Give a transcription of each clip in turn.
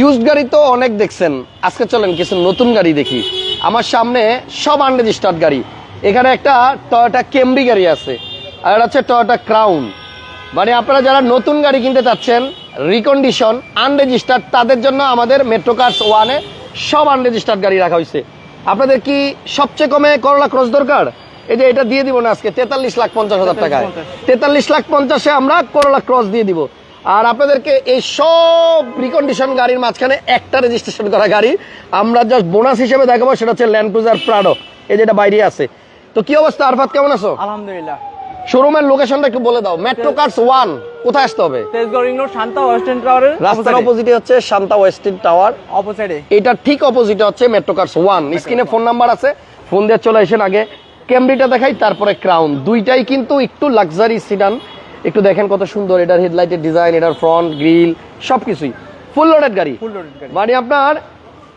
Used গাড়ি তো অনেক দেখছেন। আজকে চলেন কিছু নতুন গাড়ি দেখি। আমার সামনে সব আনরেজিস্টার্ড গাড়ি। এখানে একটা টয়োটা কেমরি গাড়ি আছে। আর এটা হচ্ছে টয়োটা ক্রাউন মানে আপনারা যারা নতুন গাড়ি কিনতে চাচ্ছেন রিকন্ডিশন আনরেজিস্টার্ড তাদের জন্য আমাদের মেট্রো কার্স ওয়ানে সব আনরেজিস্টার্ড গাড়ি রাখা হয়েছে। আপনাদের কি সবচেয়ে কমে করলা ক্রস দরকার? এই যে এটা দিয়ে দিব না আজকে তেতাল্লিশ লাখ পঞ্চাশ হাজার টাকায়। তেতাল্লিশ লাখ পঞ্চাশে আমরা করলা ক্রস দিয়ে দিব। আর আপনাদেরকে এই সব রিকন্ডিশন গাড়ির মাঝখানে একটা রেজিস্ট্রেশন করা গাড়ি আমরা জাস্ট বোনাস হিসেবে দেখাবো সেটা হচ্ছে ল্যান্ড ক্রুজার প্রাডো এই যেটা বাইরে আছে। তো কি অবস্থা আরফাত কেমন আছো? আলহামদুলিল্লাহ। শোরুমের লোকেশনটা একটু বলে দাও মেট্রো কার্স ওয়ান কোথায় আসতে হবে? Tejgaon ring road Shanta Western টাওয়ারের রাস্তার অপোজিটে হচ্ছে শান্তা ওয়েস্টিন টাওয়ার অপোজিটে এটা ঠিক অপোজিটে হচ্ছে মেট্রো কার্স ওয়ান স্ক্রিনে ফোন নাম্বার আছে। ফোন দিয়ে চলে আসেন আগে। ক্যামরিটা দেখাই তারপরে ক্রাউন দুইটাই কিন্তু একটু লাক্সারি সিডান একটু দেখেন কত সুন্দর এটার হেডলাইটের ডিজাইন এটার ফ্রন্ট গ্রিল সবকিছুই। ফুল লোডেড গাড়ি। ফুল লোডেড গাড়ি। মানে আপনার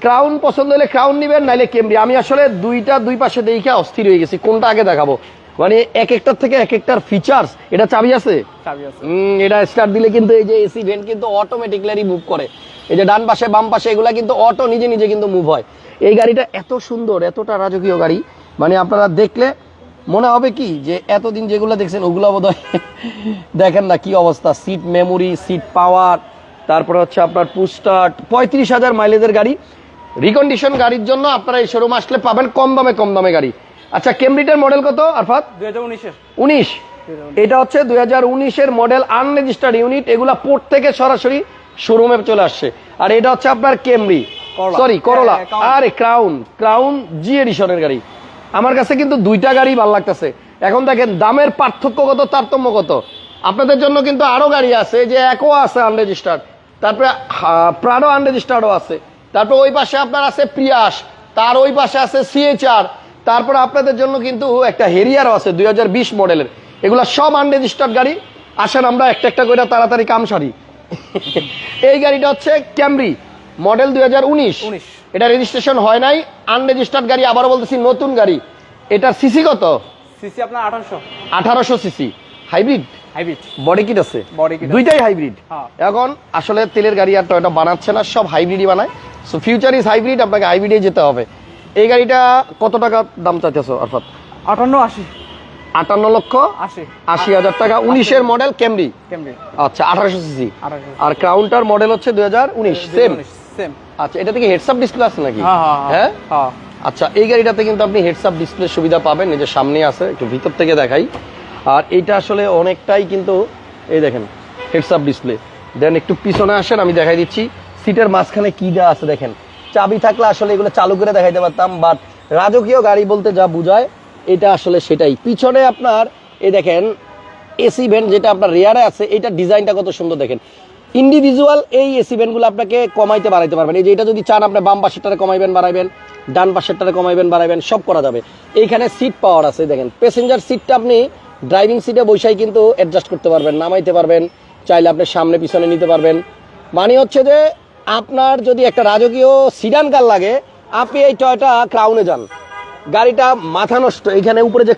ক্রাউন পছন্দ হলে ক্রাউন নিবেন নাইলে কেমরি। আমি আসলে দুইটা দুই পাশে দেখে অস্থির হয়ে গেছি কোনটা আগে দেখাবো। মানে এক একটার থেকে এক একটার ফিচার্স এটা চাবি আছে? চাবি আছে। হুম, এটা স্টার্ট দিলে কিন্তু এই যে এসি ভেন্ট কিন্তু অটোমেটিকলি মুভ করে। এই যে ডান পাশে বাম পাশে এগুলা কিন্তু অটো নিজে নিজে কিন্তু মুভ হয়। এই গাড়িটা এত সুন্দর এতটা রাজকীয় গাড়ি। মানে আপনারা দেখলে মনে হবে কি যে এতদিন যেগুলো দেখছেন ওগুলো বোধ দেখেন না কি অবস্থা। সিট মেমোরি সিট পাওয়ার তারপরে হচ্ছে আপনার পুস্টার্ট পঁয়ত্রিশ হাজার মাইলেজের গাড়ি। রিকন্ডিশন গাড়ির জন্য আপনারা এই শোরুম আসলে পাবেন কম দামে কম দামে গাড়ি। আচ্ছা কেমব্রিটের মডেল কত আরফাত? দুই হাজার উনিশ। এটা হচ্ছে দুই হাজার উনিশের মডেল আনরেজিস্টার্ড ইউনিট এগুলা পোর্ট থেকে সরাসরি শোরুমে চলে আসছে। আর এটা হচ্ছে আপনার কেমরি সরি করলা আরে ক্রাউন ক্রাউন জি এডিশনের গাড়ি। আমার কাছে কিন্তু দুইটা গাড়ি ভালো লাগতেছে। এখন দেখেন, দামের পার্থক্য কত, তারতম্য কত? আপনাদের জন্য কিন্তু আরও গাড়ি আছে যে একও আছে আনরেজিস্টার্ড তারপরে প্রাডো আনরেজিস্টার্ডও আছে। তারপরে ওই পাশে আপনার আছে প্রিয়াস তার ওই পাশে আছে সিএচআর তারপরে আপনাদের জন্য কিন্তু একটা হেরিয়ারও আছে দু হাজার বিশ মডেলের। এগুলা সব আনরেজিস্টার্ড গাড়ি। আসেন আমরা একটা একটা করে তাড়াতাড়ি কাম সারি। এই গাড়িটা হচ্ছে ক্যামরি মডেল দুই উনিশ। এটা রেজিস্ট্রেশন হয় নাই আনরেজিস্টার্ড গাড়ি আবারও বলতেছি নতুন গাড়ি। এটার সিসি কত? সিসি আপনার আঠারোশো। আঠারোশো CC hybrid hybrid body kit আছে? Kit আছে। দুইটাই হাইব্রিড হ্যাঁ। এখন আসলে তেলের গাড়ি আর টয়টা বানাচ্ছে না সব হাইব্রিডই বানায়। সো ফিউচার ইজ হাইব্রিড আপনাকে হাইব্রিডে যেতে হবে। এই গাড়িটা কত টাকা দাম চাইতেছো অর্থাৎ আটান্ন আশি। আটান্ন লক্ষ আশি। আশি হাজার টাকা। উনিশের মডেল ক্যামরি কেমনি আচ্ছা আঠারোশো সিসি আর ক্রাউনটার মডেল হচ্ছে দুই হাজার উনিশ। সেম সেম আচ্ছা এটা থেকে হেডসআপ ডিসপ্লে আছে নাকি? হ্যাঁ হ্যাঁ হ্যাঁ। হ্যাঁ? আচ্ছা এই গাড়িটাতে কিন্তু আপনি হেডসআপ ডিসপ্লে সুবিধা পাবেন এই যে সামনে আছে একটু ভিতর থেকে দেখাই। আর এটা আসলে অনেকটাই কিন্তু এই দেখেন হেডসআপ ডিসপ্লে দেন একটু পিছনে আসেন আমি দেখাই দিচ্ছি। সিটের মাঝখানে কি দেওয়া আছে দেখেন। চাবি থাকলে আসলে এগুলো চালু করে দেখাইতে পারতাম বাট রাজকীয় গাড়ি বলতে যা বুঝায় এটা আসলে সেটাই। পিছনে আপনার এই দেখেন এসি ভ্যান যেটা আপনার রেয়ারে আছে এটা ডিজাইনটা কত সুন্দর দেখেন। ইন্ডিভিজুয়াল এই এসি ভ্যানগুলো আপনাকে কমাইতে বাড়াইতে পারবেন। এই যে এটা যদি চান, আপনি বাম পাশেরটারে কমাইবেন, বাড়াইবেন, ডান পাশেরটারে কমাইবেন, বাড়াইবেন, সব করা যাবে। এইখানে সিট পাওয়ার আছে, দেখেন। প্যাসেঞ্জার সিটটা আপনি ড্রাইভিং সিটে বসাই কিন্তু অ্যাডজাস্ট করতে পারবেন, নামাইতে পারবেন, চাইলে আপনি সামনে পিছনে নিতে পারবেন। মানে হচ্ছে যে আপনার যদি একটা রাজকীয় সিডান কার লাগে, আপনি এই টয়টা ক্রাউনে যান। গাড়িটা মাথা নষ্ট। এখানে উপরে যে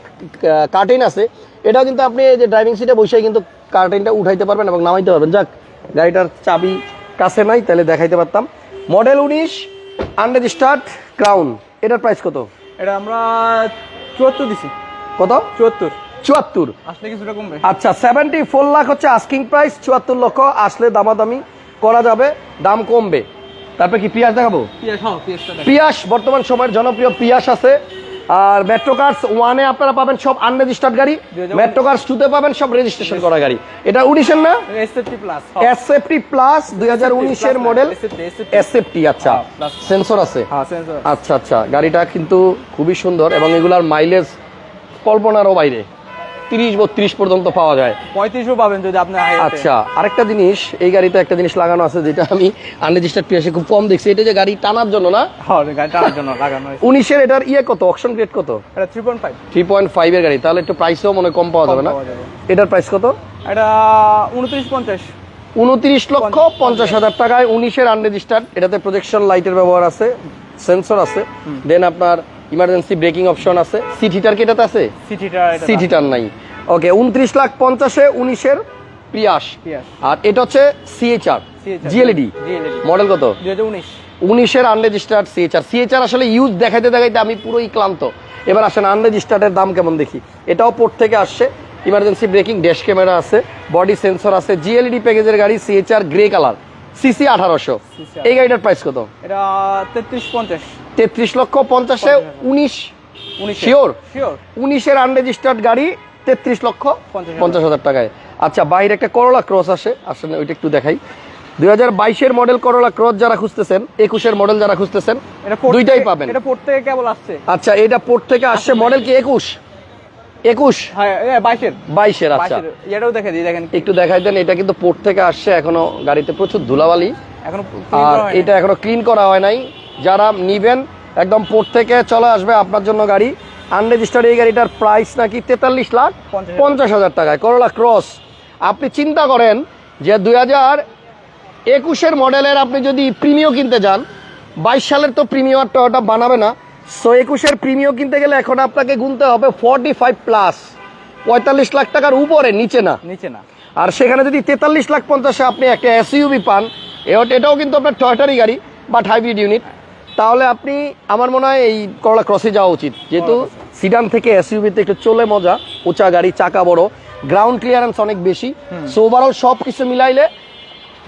কার্টেন আছে, এটাও কিন্তু আপনি যে ড্রাইভিং সিটে বসে কিন্তু কার্টেনটা উঠাইতে পারবেন এবং নামাইতে পারবেন। যাক গাড়িটার চাবি কাছে নাই তাহলে দেখাইতে পারতাম। মডেল উনিশ আনরেজিস্টার্ড ক্রাউন এটার প্রাইস কত? এটা আমরা চুয়াত্তর দিছি। কত? চুয়াত্তর। চুয়াত্তর। আসলে কিছুটা কমবে। আচ্ছা সেভেন্টি ফোর লাখ হচ্ছে আস্কিং প্রাইস চুয়াত্তর লক্ষ আসলে দামাদামি করা যাবে দাম কমবে। তারপরে কি পিয়াস দেখাবো? পিয়াস হ্যাঁ বর্তমান সময়ের জনপ্রিয় পিয়াস আছে আর মেট্রো কার্স ওয়ানে আপনারা পাবেন সব আনরেজিস্টার্ড গাড়ি। 2019 মেট্রো কার্স টুতে পাবেন সব রেজিস্ট্রেশন করা গাড়ি। এটা উনিশের না? এসএফটি প্লাস এসএফটি প্লাস দুই হাজার উনিশের মডেল এসএফটি আচ্ছা। হ্যাঁ, সেন্সর আছে? হ্যাঁ আচ্ছা আচ্ছা। গাড়িটা কিন্তু খুবই সুন্দর এবং এগুলার মাইলেজ কল্পনারও বাইরে। তিরিশ বত্রিশ পর্যন্ত পাওয়া যায়। পঁয়ত্রিশও পাবেন যদি আপনি আচ্ছা আরেকটা জিনিস এই গাড়িতে একটা জিনিস লাগানো আছে যেটা আমি আনরেজিস্টার্ড পিয়াসে খুব কম দেখছি। এটা যে গাড়ি টানার জন্য না? গাড়ি টানার জন্য লাগানো উনিশের এটার ইয়ে কত? অপশন গ্রেড কত? এটা three point five three point five এর গাড়ি। তাহলে একটু প্রাইসও মনে কম পাওয়া যাবে না? এটার প্রাইস কত? এটা উনত্রিশ পঞ্চাশ। উনত্রিশ লক্ষ পঞ্চাশ। হাজার টাকায় উনিশের আনরেজিস্টার্ড এটাতে প্রজেকশন লাইটের ব্যবহার আছে সেন্সর আছে। দেন আপনার ইমার্জেন্সি ব্রেকিং অপশন আছে। সিট হিটার কি এটাতে আছে? সিটিটা এটা সিট হিটার নাই। ওকে উনত্রিশ লাখ পঞ্চাশে উনিশের প্রিয়াস পিয়াস। আর এটা হচ্ছে সিএচআর জিএলইডি জিএলইডি মডেল কত? উনিশের আনরেজিস্টার্ড সিএচআর সিএচআর আসলে ইউজ দেখাইতে দেখাইতে আমি পুরোই ক্লান্ত। এবার আসেন আনরেজিস্টার্ডের দাম কেমন দেখি। এটাও পোর্ট থেকে আসছে। ইমার্জেন্সি ব্রেকিং ড্যাশ ক্যামেরা আছে বডি সেন্সর আছে জিএলইডি প্যাকেজের গাড়ি সিএচআর গ্রে কালার সিসি আঠারোশো। এই গাড়িটার প্রাইস কত? এটা তেত্রিশ পঞ্চাশ। তেত্রিশ লক্ষ পঞ্চাশে উনিশ? শিওর উনিশের আনরেজিস্টার্ড গাড়ি তেত্রিশ লক্ষ পঞ্চাশ হাজার। টাকায়। আচ্ছা বাইরে একটা করলা ক্রস আসে। আসলে ওইটা একটু দেখাই। দুই হাজার বাইশের মডেল করলা ক্রস যারা খুঁজতেছেন একুশের মডেল যারা খুঁজতেছেন দুইটাই পাবেন। এটা পোর্ট থেকে কেবল আসছে। আচ্ছা এটা পোর্ট থেকে আসছে মডেল কি একুশ? একুশ? হ্যাঁ বাইশের। বাইশের আচ্ছা। এটাও দেখে দিই দেখেন একটু দেখাই দেন এটা কিন্তু পোর্ট থেকে আসছে এখনও গাড়িতে প্রচুর ধুলাবালি। এখন আর এটা এখনও ক্লিন করা হয় নাই। যারা নিবেন একদম পোর্ট থেকে চলে আসবে আপনার জন্য গাড়ি। আনরেজিস্টার্ড এই গাড়িটার প্রাইস নাকি তেতাল্লিশ লাখ পঞ্চাশ হাজার। টাকায়। করলা ক্রস আপনি চিন্তা করেন যে দুই হাজার একুশের মডেলের আপনি যদি প্রিমিও কিনতে যান বাইশ সালের তো প্রিমিও আর বানাবে না। সো একুশের প্রিমিও কিনতে গেলে এখন আপনাকে গুনতে হবে ফর্টি ফাইভ প্লাস পঁয়তাল্লিশ লাখ টাকার উপরে নিচে না। নিচে না। আর সেখানে যদি তেতাল্লিশ লাখ পঞ্চাশে আপনি একটা এসইউবি পান এটাও কিন্তু আপনার টয়টারি গাড়ি বাট হাইব্রিড ইউনিট তাহলে আপনি আমার মনে হয় এই করলা ক্রসে যাওয়া উচিত। যেহেতু সিডান থেকে এসইউবিতে একটু চলে মজা উঁচা গাড়ি চাকা বড় গ্রাউন্ড ক্লিয়ারেন্স অনেক বেশি। সো ওভারঅল সব কিছু মিলাইলে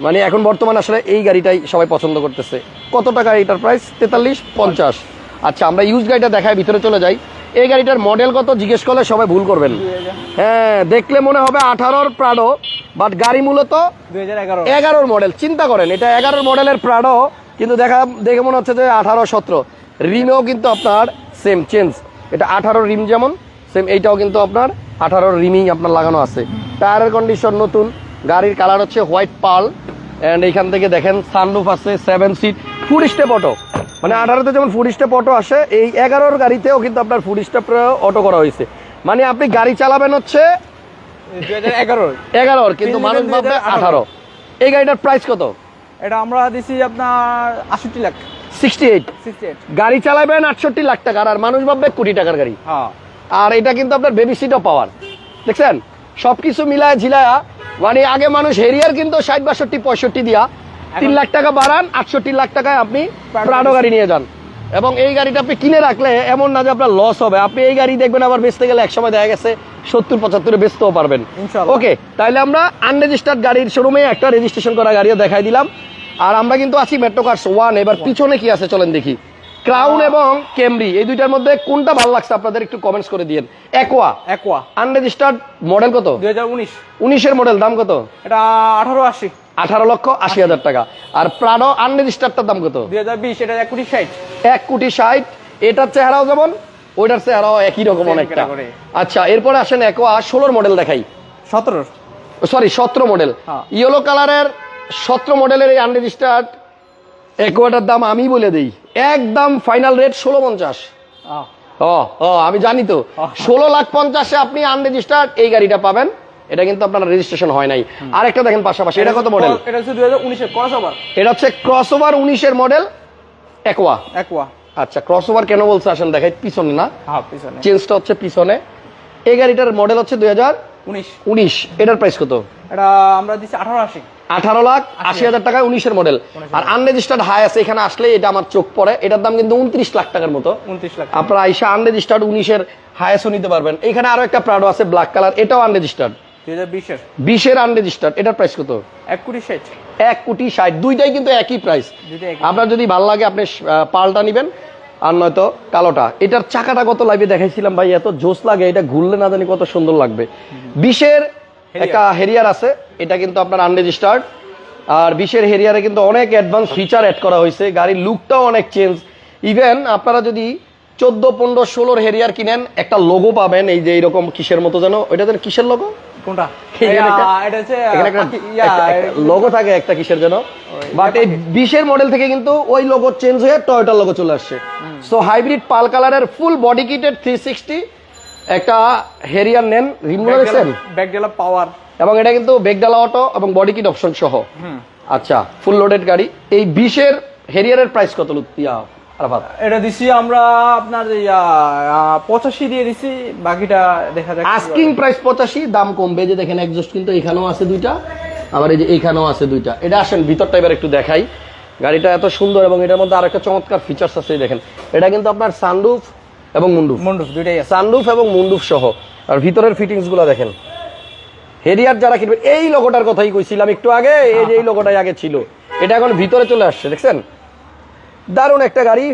মানে এখন বর্তমানে আসলে এই গাড়িটাই সবাই পছন্দ করতেছে। কত টাকা এটার প্রাইস তেতাল্লিশ পঞ্চাশ। আচ্ছা আমরা ইউজ গাড়িটা দেখায় ভিতরে চলে যাই। এই গাড়িটার মডেল কত? জিজ্ঞেস করলে সবাই ভুল করবেন। হ্যাঁ দেখলে মনে হবে আঠারোর প্রাডো বাট গাড়ি মূলত এগারোর। মডেল চিন্তা করেন এটা এগারোর মডেলের প্রাডো কিন্তু দেখা দেখে মনে হচ্ছে যে আঠারো সতেরো। রিমও কিন্তু আপনার সেম চেঞ্জ এটা আঠারো রিম যেমন সেম এইটাও কিন্তু আপনার আঠারোর রিমই আপনার লাগানো আছে। টায়ারের কন্ডিশন নতুন গাড়ির কালার হচ্ছে হোয়াইট পাল অ্যান্ড এইখান থেকে দেখেন সানরুফ আছে seven seat full step auto মানে আঠারোতে যেমন ফুড স্টেপ অটো আসে এই এগারোর গাড়িতেও কিন্তু আপনার ফুড স্টেপ অটো করা হয়েছে। মানে আপনি গাড়ি চালাবেন হচ্ছে দুই হাজার এগারো এগারোর কিন্তু মানুষ ভাববে আঠারো। এই গাড়িটার প্রাইস কত? এটা আমরা দিছি আপনার আষট্টি লাখ। সিক্সটি এইট গাড়ি চালাবেন আটষট্টি লাখ টাকার আর মানুষ ভাববে কোটি টাকার গাড়ি। হ্যাঁ। আর এটা কিন্তু আপনার বেবি সিটও পাওয়ার। দেখছেন? সবকিছু মিলায় ঝিলায়া মানে আগে মানুষ হেরিয়ার কিন্তু ষাট বাষট্টি পঁয়ষট্টি দিয়া তিন লাখ টাকা বাড়ান আটষট্টি লাখ টাকায় আপনি প্রাডো গাড়ি নিয়ে যান। এবং এই গাড়িটা আপনি কিনে রাখলে এমন না যে আপনার লস হবে। আপনি এই গাড়ি দেখবেন আবার বেচতে গেলে একসময় দেখা গেছে সত্তর পঁচাত্তরে বেচতেও পারবেন। ওকে তাহলে আমরা আনরেজিস্টার্ড গাড়ির শোরুমে একটা রেজিস্ট্রেশন করা গাড়িও দেখাই দিলাম। আর আমরা কিন্তু আছি মেট্রো কার্স ওয়ান এবার পিছনে কি আছে চলেন দেখি। ক্রাউন এবং কেমরি এই দুইটার মধ্যে কোনটা ভালো লাগছে আপনাদের একটু কমেন্টস করে দিয়েন। একোয়া একোয়া আনরেজিস্টার্ড মডেল কত? দুই হাজার উনিশ। উনিশের মডেল দাম কত? এটা আঠারো আশি। আঠারো লক্ষ আশি হাজার টাকা। আর প্রাডো আনরেজিস্টার্ডটার দাম কত? দুই হাজার বিশ এটা এক কোটি ষাট। এক কোটি ষাট। এটার চেহারাও যেমন ওইটার চেহারাও একই রকম অনেকটা আচ্ছা এরপরে আসেন একোয়া ষোলোর মডেল দেখাই। সতেরোর সরি সতেরো মডেল হ্যাঁ। ইয়েলো কালারের সতেরো মডেলের এই আনরেজিস্টার্ড একোয়াটার দাম আমি বলে দিই। একদম ফাইনাল রেট ষোলো পঞ্চাশ। ও ও আমি জানি তো। ষোলো লাখ পঞ্চাশে আপনি আনরেজিস্টার্ড এই গাড়িটা পাবেন। এটা কিন্তু আপনার রেজিস্ট্রেশন হয় নাই। আরেকটা দেখেন পাশাপাশি এটা কত মডেল এটা হচ্ছে দুই হাজার উনিশের ক্রস ওভার এটা হচ্ছে ক্রস ওভার উনিশের মডেল একোয়া একোয়া আচ্ছা ক্রস ওভার কেন বলছে? আসেন দেখাই পিছনে না? হ্যাঁ পিছনে। চেঞ্জটা হচ্ছে পিছনে। এই গাড়িটার মডেল হচ্ছে দুই হাজার উনিশ। উনিশ। এটার প্রাইস কত? এটা আমরা আঠারো আশি। আঠারো লাখ আশি হাজার টাকায় উনিশের মডেল আর আনরেজিস্টার্ড হাই আছে এখানে আসলে এটা আমার চোখ পড়ে। এটার দাম কিন্তু উনত্রিশ লাখ টাকার মতো। লাখ আপনারা আইসা আনরেজিস্টার্ড উনিশের হায়েস্টও নিতে পারবেন। এখানে আরও একটা প্রাডো আছে ব্ল্যাক কালার এটাও আনরেজিস্টার্ড বিশের। আনরেজিস্টার্ড এটার প্রাইস কত? এক কোটি ষাট। এক কোটি ষাট দুইটাই কিন্তু একই প্রাইস আপনার যদি ভালো লাগে আপনি পালটা নিবেন আর নয়তো কালোটা। এটার চাকাটা কত লাইভে দেখাইছিলাম ভাই এত জোস লাগে এটা ঘুরলে না জানি কত সুন্দর লাগবে। বিশের একটা হেরিয়ার আছে এটা কিন্তু আপনার আনরেজিস্টার্ড আর বিশের হেরিয়ারে কিন্তু অনেক অ্যাডভান্স ফিচার অ্যাড করা হয়েছে গাড়ির লুকটাও অনেক চেঞ্জ ইভেন আপনারা যদি চোদ্দ পনেরো ষোলোর হেরিয়ার কিনেন একটা লোগো পাবেন এই যে এইরকম কিসের মতো যেন ওইটা যেন কিসের লোগো কোনটা? এখানে একটা- এটা হচ্ছে এখানে একটা পাখি- লোগো থাকে একটা কিসের জন্য বাট এই বিশের মডেল থেকে কিন্তু ওই লোগো চেঞ্জ হয়ে টয়োটার লোগো চলে আসছে। সো হাইব্রিড পাল কালারের full body kitted three sixty একটা হেরিয়ার নেন রিমগুলো দেখছেন ব্যাকডেলা পাওয়ার এবং এটা কিন্তু অটো এবং বডি কিট অপশন সহ। আচ্ছা ফুল লোডেড গাড়ি। এই বিশের হেরিয়ারের প্রাইস কত লুতিয়া এটা দিছি আমরা আপনার পঁচাশি দিয়ে দিছি বাকিটা দেখা যাক আস্কিং প্রাইস পঁচাশি দাম কমবে। যে দেখেন একজস্ট কিন্তু এখানেও আছে দুইটা আবার এই যে এইখানেও আছে দুইটা। এটা আসেন ভিতরটা এবার একটু দেখাই। গাড়িটা এত সুন্দর এবং এটার মধ্যে আরেকটা চমৎকার ফিচার্স আছে দেখেন। এটা কিন্তু আপনার সানরুফ এবং মুন্ডুফ মন্ডপ দুইটাই সানরুফ এবং মুন্ডুফ সহ। আর ভিতরের ফিটিংসগুলো দেখেন। হেরিয়ার যারা কিনবে এই লোগোটার কথাই কইছিলাম একটু আগে এই যে এই লোগোটাই আগে ছিল। এটা এখন ভিতরে চলে আসছে দেখছেন? দারুণ একটা গাড়ি।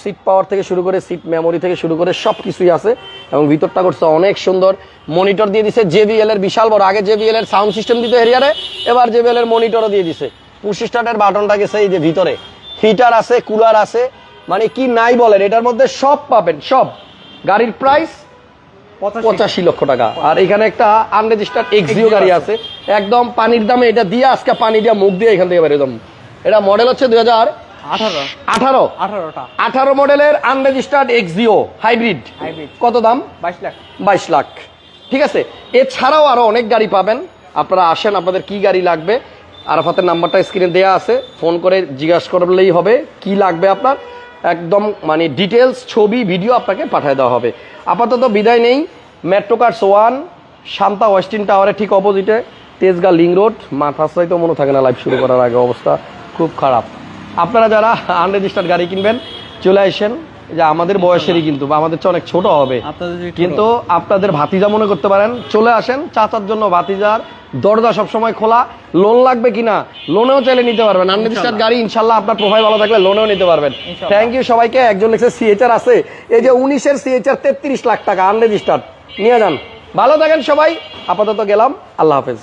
সিট পাওয়ার থেকে শুরু করে সিট মেমোরি থেকে শুরু করে সব কিছুই আছে এবং ভিতরটা করছে অনেক সুন্দর। মনিটর দিয়ে দিছে জেবিএল এর বিশাল বড়। আগে জেবিএল এর সাউন্ড সিস্টেম দিতে হেরিয়ারে এবার জেবিএল এর মনিটরও দিয়ে দিছে। পুশ স্টার্টের বাটনটা গেছে এই যে ভিতরে। হিটার আছে কুলার আছে মানে কি নাই বলেন এটার মধ্যে সব পাবেন সব। গাড়ির প্রাইস পঁচাশি। লক্ষ টাকা। আর এখানে একটা আনরেজিস্টার্ড এক্সিও গাড়ি আছে। একদম পানির দামে এটা দিয়ে আজকে পানি দিয়ে মুখ দিয়ে এখান থেকে বের একদম এটা মডেল হচ্ছে দুই হাজার আঠারো। আঠারো? মডেলের আনরেজিস্টার্ড এক্সিও হাইব্রিড। কত দাম? বাইশ লাখ। বাইশ লাখ। ঠিক আছে? এছাড়াও আরও অনেক গাড়ি পাবেন। আপনারা আসেন আপনাদের কি গাড়ি লাগবে। আরাফাতের নাম্বারটা স্ক্রিনে দেওয়া আছে। ফোন করে জিজ্ঞাসা করলেই হবে কি লাগবে আপনার। একদম মানে ডিটেলস ছবি ভিডিও আপনাকে পাঠিয়ে দেওয়া হবে। আপাতত বিদায় নেই। Metro cars one Shanta Western টাওয়ারের ঠিক অপোজিটে তেজগা লিং রোড মাথায় তো মনে থাকে না লাইভ শুরু করার আগে অবস্থা খুব খারাপ। আপনারা যারা আনরেজিস্টার্ড গাড়ি কিনবেন চলে আসেন। যে আমাদের বয়সেরই কিন্তু বা আমাদের চেয়ে অনেক ছোট হবে। কিন্তু আপনাদের ভাতিজা মনে করতে পারেন চলে আসেন। চাচার জন্য ভাতিজার দরজা সবসময় খোলা। লোন লাগবে কিনা লোনেও চাইলে নিতে পারবেন। আনরেজিস্টার্ড গাড়ি ইনশাল্লাহ আপনার প্রোফাইল ভালো থাকলে লোনেও নিতে পারবেন। থ্যাংক ইউ সবাইকে। একজন লিখছে সিএচআর আছে। এই যে উনিশের সিএচআর তেত্রিশ লাখ টাকা আনরেজিস্টার্ড নিয়ে যান। ভালো থাকেন সবাই। আপাতত গেলাম। আল্লাহ হাফেজ।